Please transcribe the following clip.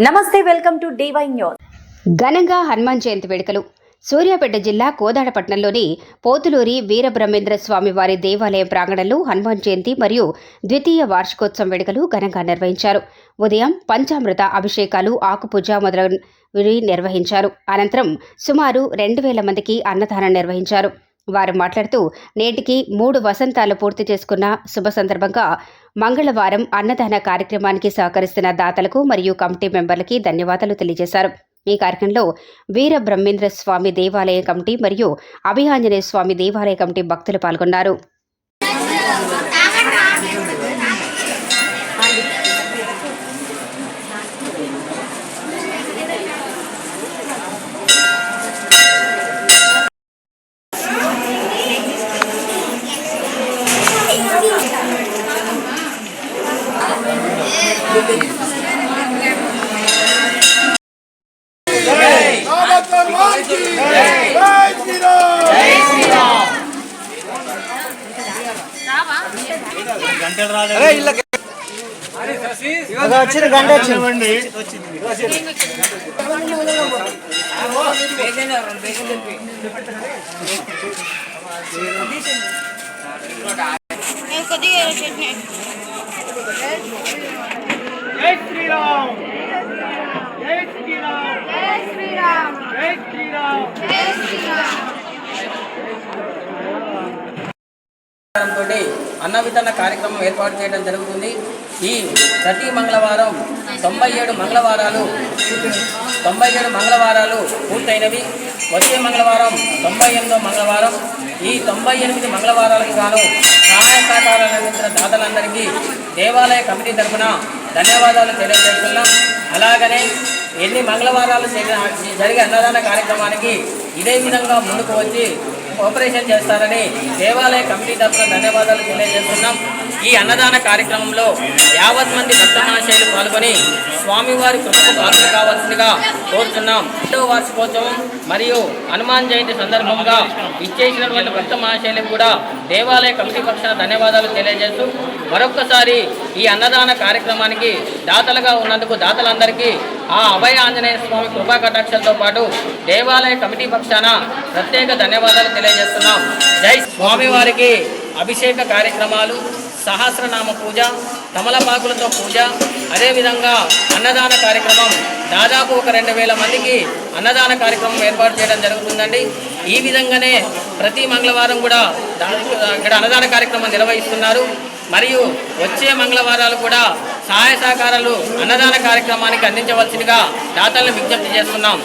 నమస్తే welcome to DY news. ఘనంగా హనుమాన్ జయంతి వేడుకలు. సూర్యాపేట జిల్లా కోదాడపట్నంలోని పోతులూరి వీరబ్రహ్మేంద్ర స్వామి వారి దేవాలయం ప్రాంగణంలో హనుమాన్ జయంతి మరియు ద్వితీయ వార్షికోత్సవం వేడుకలు ఘనంగా నిర్వహించారు. ఉదయం పంచామృత అభిషేకాలు ఆకుపూజ మొదలైనవి నిర్వహించారు. అనంతరం సుమారు రెండు వేల మందికి అన్నదానం నిర్వహించారు. వారు మాట్లాడుతూ నేటికి మూడు వసంతాలు పూర్తి చేసుకున్న శుభ సందర్భంగా మంగళవారం అన్నదాన కార్యక్రమానికి సహకరిస్తున్న దాతలకు మరియు కమిటీ మెంబర్లకి ధన్యవాదాలు తెలియజేశారు. ఈ కార్యక్రమంలో వీర బ్రహ్మేంద్ర స్వామి దేవాలయ కమిటీ మరియు అభియాంజనేయ స్వామి దేవాలయ కమిటీ భక్తులు పాల్గొన్నారు. వచ్చిన గంట వచ్చింది జై శ్రీరామ్ జై శ్రీరామ్ జై శ్రీరామ్ జై శ్రీరామ్. తోటి అన్న వితరణ కార్యక్రమం ఏర్పాటు చేయడం జరుగుతుంది. ఈ ప్రతి మంగళవారం తొంభై ఏడు మంగళవారాలు తొంభై ఏడు మంగళవారాలు పూర్తయినవి. వచ్చే మంగళవారం తొంభై ఎనిమిదో మంగళవారం. ఈ తొంభై ఎనిమిది మంగళవారాలకు గాను సహాయ సహకారాలు అందించిన దాతలందరికీ దేవాలయ కమిటీ తరఫున ధన్యవాదాలు తెలియజేస్తున్నాం. అలాగనే ఎన్ని మంగళవారాలు జరిగే అన్నదాన కార్యక్రమానికి ఇదే విధంగా ముందుకు వచ్చి కోఆపరేషన్ చేస్తారని దేవాలయ కమిటీ తరఫున ధన్యవాదాలు తెలియజేస్తున్నాం. ఈ అన్నదాన కార్యక్రమంలో యావత్ మంది భక్త మహాశైలు పాల్గొని స్వామివారి కృపకు పాత్ర కావాల్సిందిగా కోరుతున్నాం రెండవ వార్షికోత్సవం మరియు హనుమాన్ జయంతి సందర్భంగా ఇచ్చేసినటువంటి భక్త మహాశైలకు కూడా దేవాలయ కమిటీ పక్షాన ధన్యవాదాలు తెలియజేస్తూ మరొక్కసారి ఈ అన్నదాన కార్యక్రమానికి దాతలుగా ఉన్నందుకు దాతలందరికీ ఆ అభయ ఆంజనేయ స్వామి కృపా కటాక్షలతో పాటు దేవాలయ కమిటీ పక్షాన ప్రత్యేక ధన్యవాదాలు తెలియజేస్తున్నాం. జై స్వామివారికి అభిషేక కార్యక్రమాలు సహస్రనామ పూజ తమలపాకులతో పూజ అదేవిధంగా అన్నదాన కార్యక్రమం. దాదాపు ఒక రెండు వేల మందికి అన్నదాన కార్యక్రమం ఏర్పాటు చేయడం జరుగుతుందండి. ఈ విధంగానే ప్రతి మంగళవారం కూడా ఇక్కడ అన్నదాన కార్యక్రమం నిర్వహిస్తున్నారు. మరియు వచ్చే మంగళవారాలు కూడా సహాయ సహకారాలు అన్నదాన కార్యక్రమానికి అందించవలసిందిగా దాతలను విజ్ఞప్తి చేస్తున్నాం.